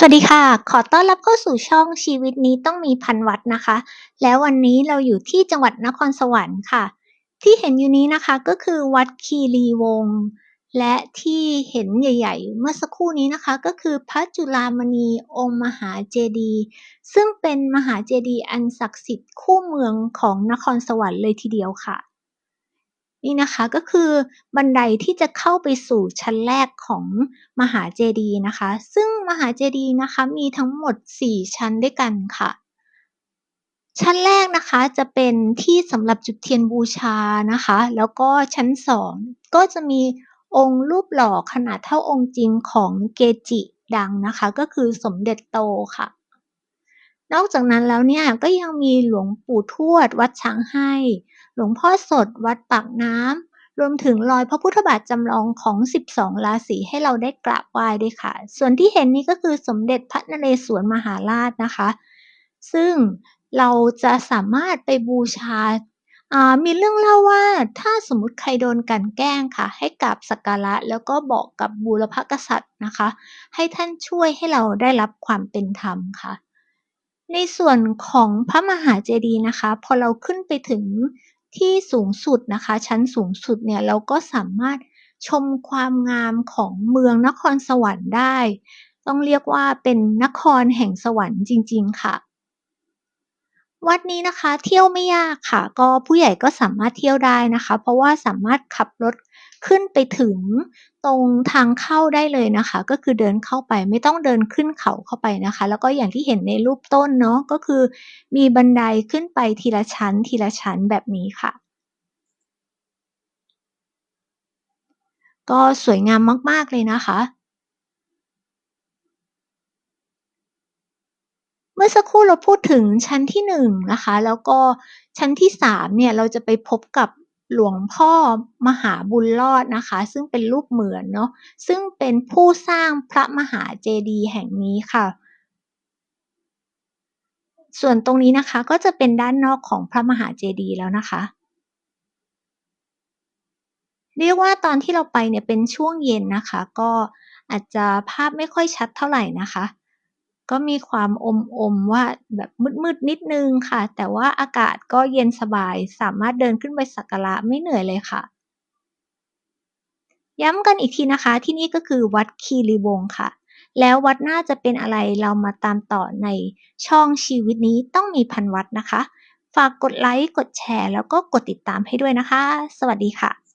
สวัสดีค่ะ ขอต้อนรับเข้าสู่ช่องชีวิตนี้ต้องมีพันวัดนะคะ แล้ววันนี้เราอยู่ที่จังหวัดนครสวรรค์ค่ะ ที่เห็นอยู่นี้นะคะก็คือวัดคีรีวงศ์และที่เห็นใหญ่ ๆ เมื่อสักครู่นี้นะคะ ก็คือพระจุลามณีองค์มหาเจดีย์ซึ่งเป็นมหาเจดีย์อันศักดิ์สิทธิ์คู่เมืองของนครสวรรค์เลยทีเดียวค่ะ นี่นะคะก็คือบันไดที่จะเข้าไปสู่ชั้นแรกของมหาเจดีย์นะคะ ซึ่งมหาเจดีย์นะคะมีทั้งหมด 4 ชั้นด้วยกันค่ะ ชั้นแรกนะคะจะเป็นที่สำหรับจุดเทียนบูชานะคะ แล้วก็ชั้น 2 ก็จะมีองค์รูปหล่อขนาดเท่าองค์จริงของเกจิดังนะคะ ก็คือสมเด็จโตค่ะ นอกจากนั้นแล้วเนี่ยก็ยังมีหลวงปู่ทวดวัดช้างให้ หลวงพ่อสดวัดปากน้ำรวมถึงรอยพระพุทธบาทจำลองของ 12 ราศีให้เราได้กราบไหว้ด้วยค่ะ ส่วนที่เห็นนี้ก็คือสมเด็จพระนเรศวรมหาราชนะคะ ซึ่งเราจะสามารถไปบูชามีเรื่องเล่าว่าถ้าสมมติใครโดนกันแกล้งค่ะ ให้กราบสักการะแล้วก็บอกกับบูรพกษัตริย์นะคะ ให้ท่านช่วยให้เราได้รับความเป็นธรรมค่ะ ในส่วนของพระมหาเจดีย์นะคะ พอเราขึ้นไปถึง ที่สูงสุดนะคะ ชั้นสูงสุดเนี่ยเราก็สามารถชมความงามของเมืองนครสวรรค์ได้ ต้องเรียกว่าเป็นนครแห่งสวรรค์จริง ๆ ค่ะ วัดนี้นะคะ เที่ยวไม่ยากค่ะ ก็ผู้ใหญ่ก็สามารถเที่ยวได้นะคะ เพราะว่าสามารถขับรถ ขึ้นไปถึงตรงทางเข้าได้เลยนะคะ ก็คือเดินเข้าไปไม่ต้องเดินขึ้นเขาเข้าไปนะคะ แล้วก็อย่างที่เห็นในรูปต้นเนาะก็คือ มีบันไดขึ้นไปทีละชั้น ทีละชั้นแบบนี้ค่ะ ก็สวยงามมาก ๆ เลยนะคะเมื่อสักครู่เราพูดถึงชั้นที่1นะคะแล้วก็ชั้นที่3เนี่ยเราจะไปพบกับ หลวงพ่อมหาบุญรอดนะคะ ซึ่งเป็นรูปเหมือนเนาะซึ่งเป็นผู้สร้างพระมหาเจดีย์แห่งนี้ค่ะ ส่วนตรงนี้นะคะก็จะเป็นด้านนอกของพระมหาเจดีย์แล้วนะคะ เรียกว่าตอนที่เราไปเนี่ยเป็นช่วงเย็นนะคะ ก็อาจจะภาพไม่ค่อยชัดเท่าไหร่นะคะ ก็มีความอมๆว่าแบบมืดๆนิดนึงค่ะ แต่ว่าอากาศก็เย็นสบายสามารถเดินขึ้นไปสักการะไม่เหนื่อยเลยค่ะ ย้ำกันอีกทีนะคะ ที่นี่ก็คือวัดคีรีวงศ์ค่ะ แล้ววัดหน้าจะเป็นอะไรเรามาตามต่อในช่องชีวิตนี้ต้องมีพันวัดนะคะ ฝากกดไลก์กดแชร์ แล้วก็กดติดตามให้ด้วยนะคะ สวัสดีค่ะ